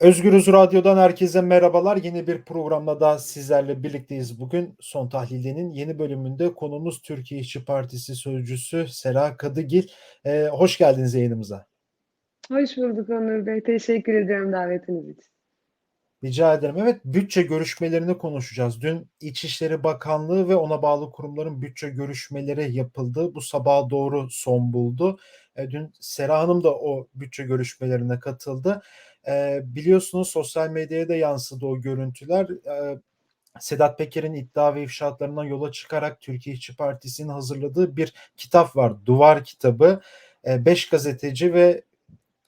Özgürüz Radyo'dan herkese merhabalar. Yeni bir programla daha sizlerle birlikteyiz. Bugün Son Tahlil'in yeni bölümünde konumuz Türkiye İşçi Partisi Sözcüsü Sera Kadıgil. Ee, hoş geldiniz yayınımıza. Hoş bulduk Onur Bey. Teşekkür ediyorum davetiniz için. Rica ederim. Evet, bütçe görüşmelerini konuşacağız. Dün İçişleri Bakanlığı ve ona bağlı kurumların bütçe görüşmeleri yapıldı. Bu sabaha doğru son buldu. E, dün Sera Hanım da o bütçe görüşmelerine katıldı. E, biliyorsunuz sosyal medyaya da yansıdı o görüntüler. E, Sedat Peker'in iddia ve ifşaatlarından yola çıkarak Türkiye İşçi Partisi'nin hazırladığı bir kitap var. Duvar kitabı. E, beş gazeteci ve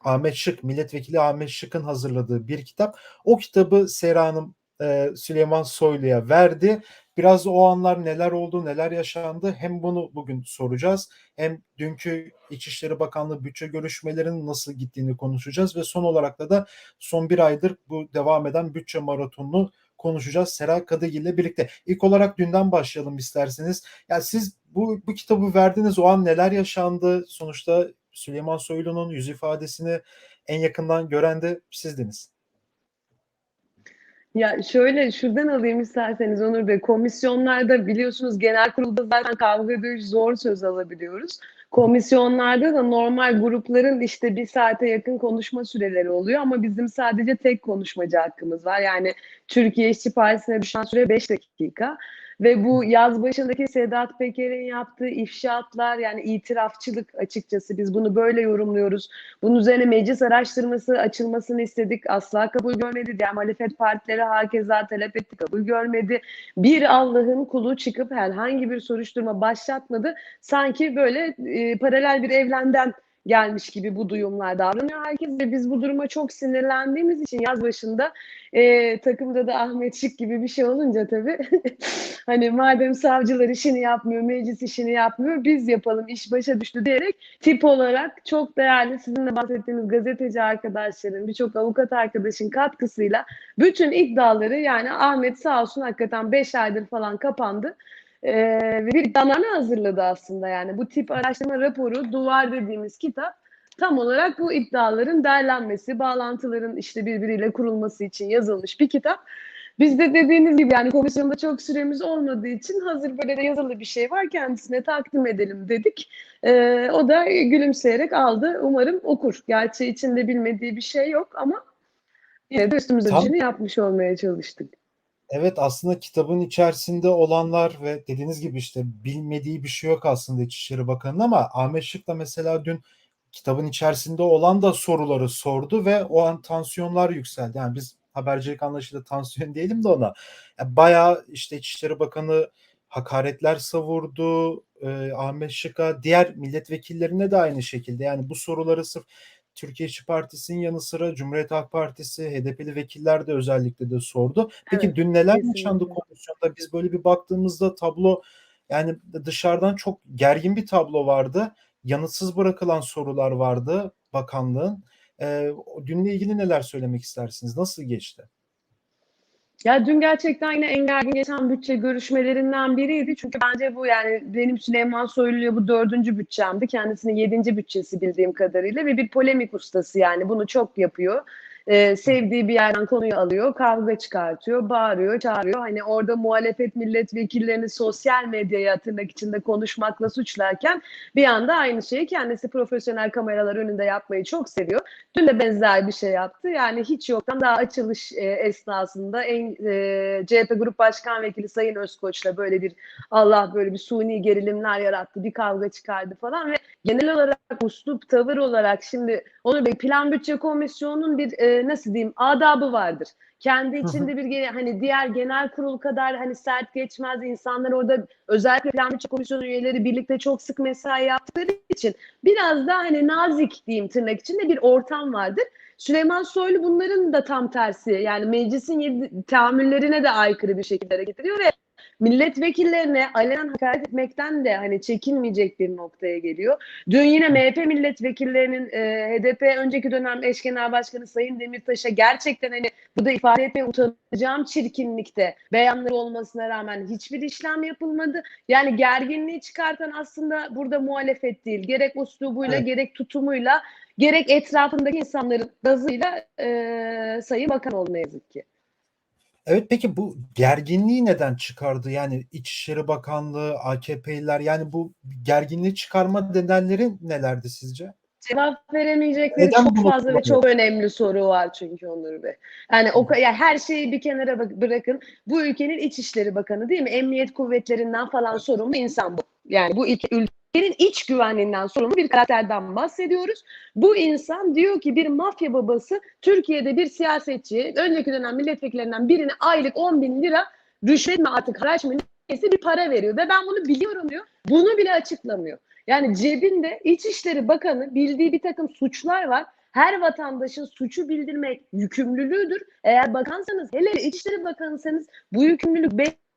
Ahmet Şık, milletvekili Ahmet Şık'ın hazırladığı bir kitap. O kitabı Sera Hanım e, Süleyman Soylu'ya verdi. Biraz o anlar neler oldu, neler yaşandı hem bunu bugün soracağız. Hem dünkü İçişleri Bakanlığı bütçe görüşmelerinin nasıl gittiğini konuşacağız ve son olarak da da son bir aydır bu devam eden bütçe maratonunu konuşacağız Sera Kadıgil ile birlikte. İlk olarak dünden başlayalım isterseniz. Ya siz bu, bu kitabı verdiniz o an neler yaşandı? Sonuçta Süleyman Soylu'nun yüz ifadesini en yakından gören de sizdiniz. Ya şöyle şuradan alayım isterseniz Onur Bey. Komisyonlarda biliyorsunuz genel kurulda zaten kavga dövüş zor söz alabiliyoruz. Komisyonlarda da normal grupların işte bir saate yakın konuşma süreleri oluyor ama bizim sadece tek konuşmacı hakkımız var. Yani Türkiye İşçi Partisi'ne düşen süre 5 dakika. Ve bu yaz başındaki Sedat Peker'in yaptığı ifşaatlar yani itirafçılık açıkçası biz bunu böyle yorumluyoruz. Bunun üzerine meclis araştırması açılmasını istedik. Asla kabul görmedi. Diğer muhalefet partileri hakeza talep etti. Kabul görmedi. Bir Allah'ın kulu çıkıp herhangi bir soruşturma başlatmadı. Sanki böyle e, paralel bir evrenden gelmiş gibi bu duyumlar davranıyor herkes ve biz bu duruma çok sinirlendiğimiz için yaz başında e, takımda da Ahmet Şık gibi bir şey olunca tabii hani madem savcılar işini yapmıyor, meclis işini yapmıyor biz yapalım iş başa düştü diyerek tip olarak çok değerli sizin de bahsettiğiniz gazeteci arkadaşların birçok avukat arkadaşın katkısıyla bütün iddiaları yani Ahmet sağ olsun hakikaten 5 aydır falan kapandı e, bir iddianame hazırladı aslında yani bu tip araştırma raporu duvar dediğimiz kitap tam olarak bu iddiaların değerlenmesi, bağlantıların işte birbiriyle kurulması için yazılmış bir kitap. Biz de dediğiniz gibi yani komisyonda çok süremiz olmadığı için hazır böyle de yazılı bir şey var kendisine takdim edelim dedik. Ee, o da gülümseyerek aldı. Umarım okur. Gerçi içinde bilmediği bir şey yok ama yine de üstümüze düşeni yapmış olmaya çalıştık. Evet aslında kitabın içerisinde olanlar ve dediğiniz gibi işte bilmediği bir şey yok aslında İçişleri Bakanı'nın ama Ahmet Şık da mesela dün kitabın içerisinde olan da soruları sordu ve o an tansiyonlar yükseldi. Yani biz habercilik anlayışıyla tansiyon diyelim de ona. Yani bayağı işte İçişleri Bakanı hakaretler savurdu e, Ahmet Şık'a, diğer milletvekillerine de aynı şekilde. Yani bu soruları sırf Türkiye İşçi Partisi'nin yanı sıra Cumhuriyet Halk Partisi, HDP'li vekiller de özellikle de sordu. Peki evet, dün neler kesinlikle. yaşandı komisyonda? Biz böyle bir baktığımızda tablo yani dışarıdan çok gergin bir tablo vardı. Yanıtsız bırakılan sorular vardı bakanlığın. E, dünle ilgili neler söylemek istersiniz? Nasıl geçti? Ya dün gerçekten yine en gergin geçen bütçe görüşmelerinden biriydi. Çünkü bence bu yani benim Süleyman Soylu'ya bu dördüncü bütçemdi. Kendisinin yedinci bütçesi bildiğim kadarıyla ve bir polemik ustası yani bunu çok yapıyor e, sevdiği bir yerden konuyu alıyor, kavga çıkartıyor, bağırıyor, çağırıyor. Hani orada muhalefet milletvekillerini sosyal medyaya tırnak içinde konuşmakla suçlarken bir anda aynı şeyi kendisi profesyonel kameralar önünde yapmayı çok seviyor. Dün de benzer bir şey yaptı. Yani hiç yoktan daha açılış e, esnasında en e, CHP Grup Başkan Vekili Sayın Özkoç'la böyle bir Allah böyle bir suni gerilimler yarattı, bir kavga çıkardı falan ve genel olarak uslup, tavır olarak şimdi Onur Bey Plan Bütçe Komisyonu'nun bir e, nasıl diyeyim adabı vardır. Kendi içinde bir hani diğer genel kurul kadar hani sert geçmez insanlar orada özellikle plan bütçe komisyonu üyeleri birlikte çok sık mesai yaptıkları için biraz daha hani nazik diyeyim tırnak içinde bir ortam vardır. Süleyman Soylu bunların da tam tersi yani meclisin tahammüllerine de aykırı bir şekilde hareket ediyor ve milletvekillerine alenen hakaret etmekten de hani çekinmeyecek bir noktaya geliyor. Dün yine MHP milletvekillerinin e, HDP önceki dönem eş genel başkanı Sayın Demirtaş'a gerçekten hani bu da ifade etmeye utanacağım çirkinlikte beyanları olmasına rağmen hiçbir işlem yapılmadı. Yani gerginliği çıkartan aslında burada muhalefet değil. Gerek uslubuyla Evet. gerek tutumuyla gerek etrafındaki insanların gazıyla e, Sayın Bakan ne yazık ki. Evet peki bu gerginliği neden çıkardı? Yani İçişleri Bakanlığı, AKP'liler yani bu gerginliği çıkarma nedenleri nelerdi sizce? Cevap veremeyecekleri Neden çok bunu fazla ve kullanıyor? çok önemli soru var çünkü Onur Bey. Yani o ka- yani her şeyi bir kenara bak- bırakın. Bu ülkenin İçişleri Bakanı değil mi? Emniyet kuvvetlerinden falan sorumlu insan bu. Yani bu ilk ülkenin iç güvenliğinden sorumlu bir karakterden bahsediyoruz. Bu insan diyor ki bir mafya babası Türkiye'de bir siyasetçi, önceki dönem milletvekillerinden birine aylık 10 bin lira rüşvet mi artık haraç mı neyse bir para veriyor. Ve ben bunu biliyorum diyor. Bunu bile açıklamıyor. Yani cebinde İçişleri Bakanı bildiği bir takım suçlar var. Her vatandaşın suçu bildirmek yükümlülüğüdür. Eğer bakansanız, hele İçişleri Bakanısanız bu yükümlülük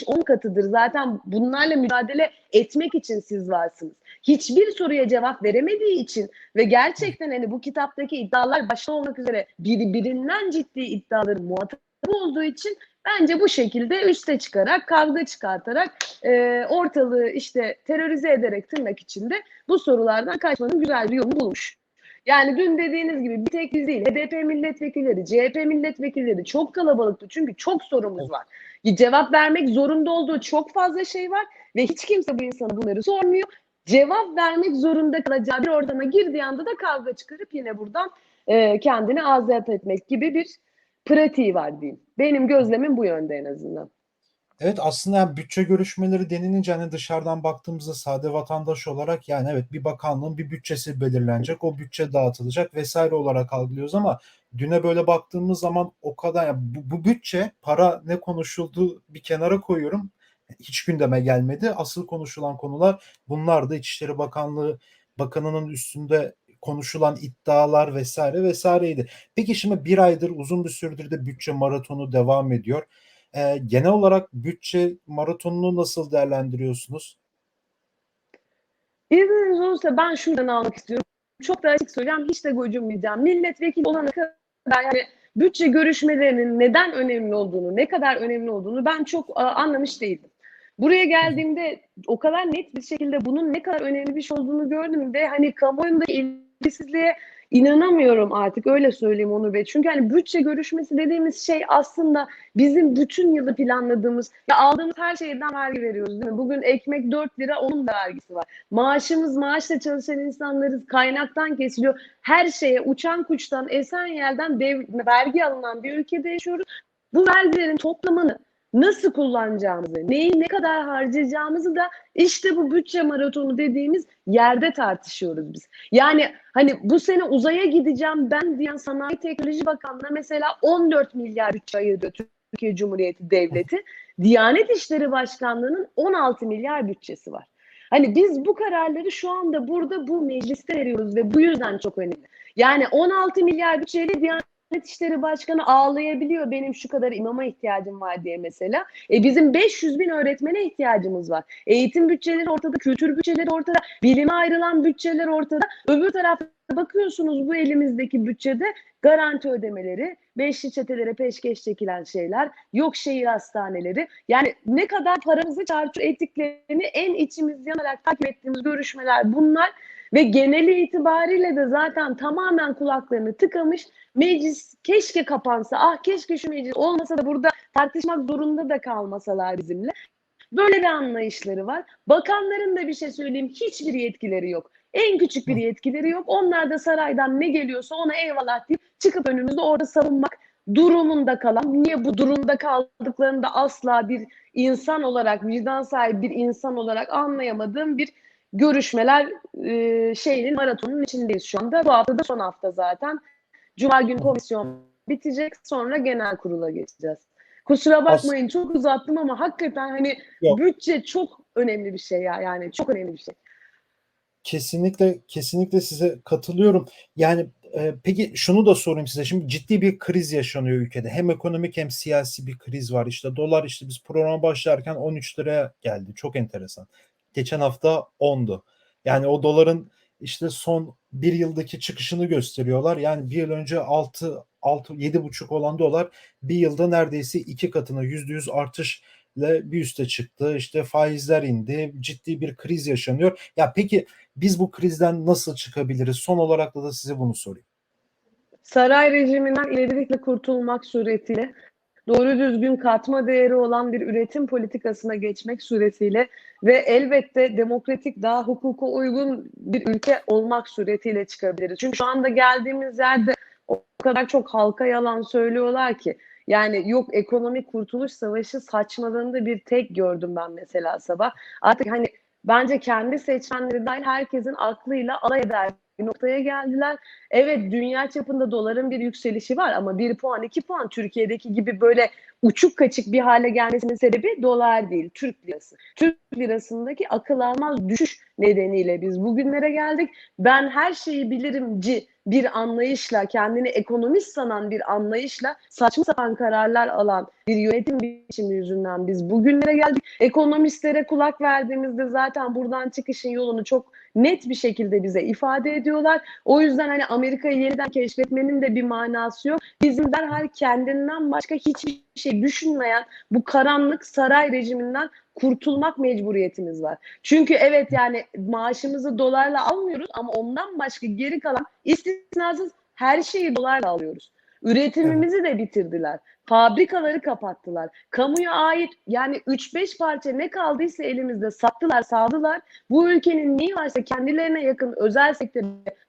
5-10 katıdır. Zaten bunlarla mücadele etmek için siz varsınız. Hiçbir soruya cevap veremediği için ve gerçekten hani bu kitaptaki iddialar başta olmak üzere birbirinden ciddi iddiaların muhatabı olduğu için bence bu şekilde üste çıkarak, kavga çıkartarak e, ortalığı işte terörize ederek tırnak içinde bu sorulardan kaçmanın güzel bir yolunu bulmuş. Yani dün dediğiniz gibi bir tek biz değil, HDP milletvekilleri, CHP milletvekilleri çok kalabalıktı çünkü çok sorumuz var. Cevap vermek zorunda olduğu çok fazla şey var ve hiç kimse bu insana bunları sormuyor. Cevap vermek zorunda kalacağı bir ortama girdiği anda da kavga çıkarıp yine buradan e, kendini azat etmek gibi bir pratiği var diyeyim. Benim gözlemim bu yönde en azından. Evet aslında yani bütçe görüşmeleri denilince hani dışarıdan baktığımızda sade vatandaş olarak yani evet bir bakanlığın bir bütçesi belirlenecek, o bütçe dağıtılacak vesaire olarak algılıyoruz ama düne böyle baktığımız zaman o kadar yani bu, bu bütçe para ne konuşuldu bir kenara koyuyorum. Hiç gündeme gelmedi. Asıl konuşulan konular bunlardı. İçişleri Bakanlığı Bakanının üstünde konuşulan iddialar vesaire vesaireydi. Peki şimdi bir aydır uzun bir süredir de bütçe maratonu devam ediyor. Ee, genel olarak bütçe maratonunu nasıl değerlendiriyorsunuz? İzniniz olursa ben şuradan almak istiyorum. Çok da açık söyleyeceğim. Hiç de gocunmayacağım. Milletvekili olana kadar yani bütçe görüşmelerinin neden önemli olduğunu, ne kadar önemli olduğunu ben çok a, anlamış değildim. Buraya geldiğimde o kadar net bir şekilde bunun ne kadar önemli bir şey olduğunu gördüm ve hani kamuoyunda ilgisizliğe inanamıyorum artık öyle söyleyeyim Onur Bey. Çünkü hani bütçe görüşmesi dediğimiz şey aslında bizim bütün yılı planladığımız ya aldığımız her şeyden vergi veriyoruz değil mi? Bugün ekmek 4 lira onun da vergisi var. Maaşımız maaşla çalışan insanlarız kaynaktan kesiliyor. Her şeye uçan kuçtan esen yerden vergi alınan bir ülkede yaşıyoruz. Bu vergilerin toplamını nasıl kullanacağımızı, neyi ne kadar harcayacağımızı da işte bu bütçe maratonu dediğimiz yerde tartışıyoruz biz. Yani hani bu sene uzaya gideceğim ben diyen Sanayi Teknoloji Bakanlığı'na mesela 14 milyar bütçe ayırdı Türkiye Cumhuriyeti Devleti. Diyanet İşleri Başkanlığı'nın 16 milyar bütçesi var. Hani biz bu kararları şu anda burada bu mecliste veriyoruz ve bu yüzden çok önemli. Yani 16 milyar bütçeyle Diyanet İşleri Başkanı ağlayabiliyor benim şu kadar imama ihtiyacım var diye mesela. E bizim 500 bin öğretmene ihtiyacımız var. Eğitim bütçeleri ortada, kültür bütçeleri ortada, bilime ayrılan bütçeler ortada. Öbür tarafta bakıyorsunuz bu elimizdeki bütçede garanti ödemeleri, beşli çetelere peşkeş çekilen şeyler, yok şehir hastaneleri. Yani ne kadar paramızı çarçur ettiklerini en içimiz yanarak takip ettiğimiz görüşmeler bunlar. Ve geneli itibariyle de zaten tamamen kulaklarını tıkamış. Meclis keşke kapansa, ah keşke şu meclis olmasa da burada tartışmak zorunda da kalmasalar bizimle. Böyle bir anlayışları var. Bakanların da bir şey söyleyeyim hiçbir yetkileri yok. En küçük bir yetkileri yok. Onlar da saraydan ne geliyorsa ona eyvallah deyip çıkıp önümüzde orada savunmak durumunda kalan, niye bu durumda kaldıklarını da asla bir insan olarak, vicdan sahibi bir insan olarak anlayamadığım bir görüşmeler e, şeyinin maratonun içindeyiz şu anda. Bu hafta da son hafta zaten. Cuma günü komisyon bitecek sonra genel kurula geçeceğiz. Kusura bakmayın çok uzattım ama hakikaten hani Yok. bütçe çok önemli bir şey ya yani çok önemli bir şey. Kesinlikle kesinlikle size katılıyorum. Yani Eee, peki şunu da sorayım size. Şimdi ciddi bir kriz yaşanıyor ülkede. Hem ekonomik hem siyasi bir kriz var. İşte dolar işte biz programa başlarken 13 liraya geldi. Çok enteresan. Geçen hafta 10'du. Yani o doların işte son bir yıldaki çıkışını gösteriyorlar. Yani bir yıl önce 6 6 7,5 olan dolar bir yılda neredeyse iki katına %100 artışla bir üste çıktı. İşte faizler indi. Ciddi bir kriz yaşanıyor. Ya peki biz bu krizden nasıl çıkabiliriz? Son olarak da, da size bunu sorayım. Saray rejiminden ilerilikle kurtulmak suretiyle doğru düzgün katma değeri olan bir üretim politikasına geçmek suretiyle ve elbette demokratik daha hukuka uygun bir ülke olmak suretiyle çıkabiliriz. Çünkü şu anda geldiğimiz yerde o kadar çok halka yalan söylüyorlar ki yani yok ekonomik kurtuluş savaşı saçmalığında bir tek gördüm ben mesela sabah. Artık hani bence kendi seçmenleri dahil herkesin aklıyla alay eder bir noktaya geldiler. Evet dünya çapında doların bir yükselişi var ama 1 puan 2 puan Türkiye'deki gibi böyle uçuk kaçık bir hale gelmesinin sebebi dolar değil Türk lirası. Türk lirasındaki akıl almaz düşüş nedeniyle biz bugünlere geldik. Ben her şeyi bilirimci bir anlayışla kendini ekonomist sanan bir anlayışla saçma sapan kararlar alan bir yönetim biçimi yüzünden biz bugünlere geldik. Ekonomistlere kulak verdiğimizde zaten buradan çıkışın yolunu çok net bir şekilde bize ifade ediyorlar. O yüzden hani Amerika'yı yeniden keşfetmenin de bir manası yok. Bizim derhal kendinden başka hiçbir şey düşünmeyen bu karanlık saray rejiminden kurtulmak mecburiyetimiz var. Çünkü evet yani maaşımızı dolarla almıyoruz ama ondan başka geri kalan istisnasız her şeyi dolarla alıyoruz. Üretimimizi de bitirdiler. Fabrikaları kapattılar. Kamuya ait yani 3-5 parça ne kaldıysa elimizde sattılar, sağdılar. Bu ülkenin neyi varsa kendilerine yakın özel sektöre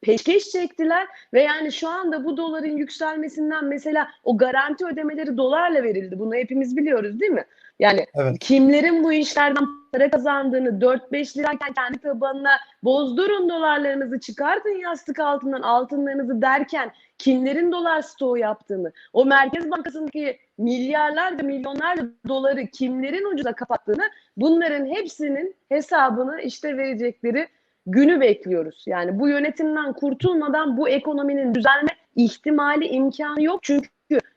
peşkeş çektiler ve yani şu anda bu doların yükselmesinden mesela o garanti ödemeleri dolarla verildi. Bunu hepimiz biliyoruz değil mi? Yani Evet. kimlerin bu işlerden para kazandığını 4-5 lirayken kendi tabanına bozdurun dolarlarınızı çıkartın yastık altından altınlarınızı derken kimlerin dolar stoğu yaptığını, o Merkez Bankası'ndaki milyarlarca milyonlarca doları kimlerin ucuza kapattığını bunların hepsinin hesabını işte verecekleri günü bekliyoruz. Yani bu yönetimden kurtulmadan bu ekonominin düzelme ihtimali imkanı yok. Çünkü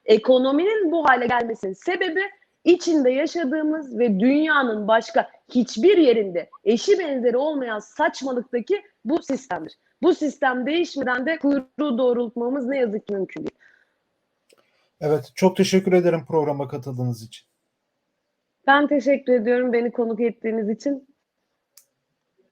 ekonominin bu hale gelmesinin sebebi içinde yaşadığımız ve dünyanın başka hiçbir yerinde eşi benzeri olmayan saçmalıktaki bu sistemdir. Bu sistem değişmeden de kuyruğu doğrultmamız ne yazık ki mümkün değil. Evet, çok teşekkür ederim programa katıldığınız için. Ben teşekkür ediyorum beni konuk ettiğiniz için.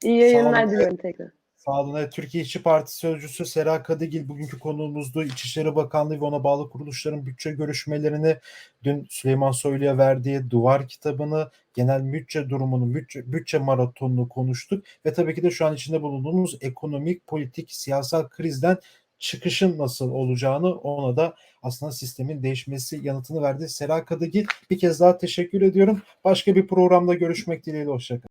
İyi yayınlar diliyorum tekrar. Sağ olun. Türkiye İşçi Partisi Sözcüsü Sera Kadıgil bugünkü konuğumuzdu. İçişleri Bakanlığı ve ona bağlı kuruluşların bütçe görüşmelerini dün Süleyman Soylu'ya verdiği duvar kitabını, genel bütçe durumunu, bütçe, bütçe maratonunu konuştuk. Ve tabii ki de şu an içinde bulunduğumuz ekonomik, politik, siyasal krizden çıkışın nasıl olacağını ona da aslında sistemin değişmesi yanıtını verdi. Sera Kadıgil bir kez daha teşekkür ediyorum. Başka bir programda görüşmek dileğiyle. Hoşçakalın.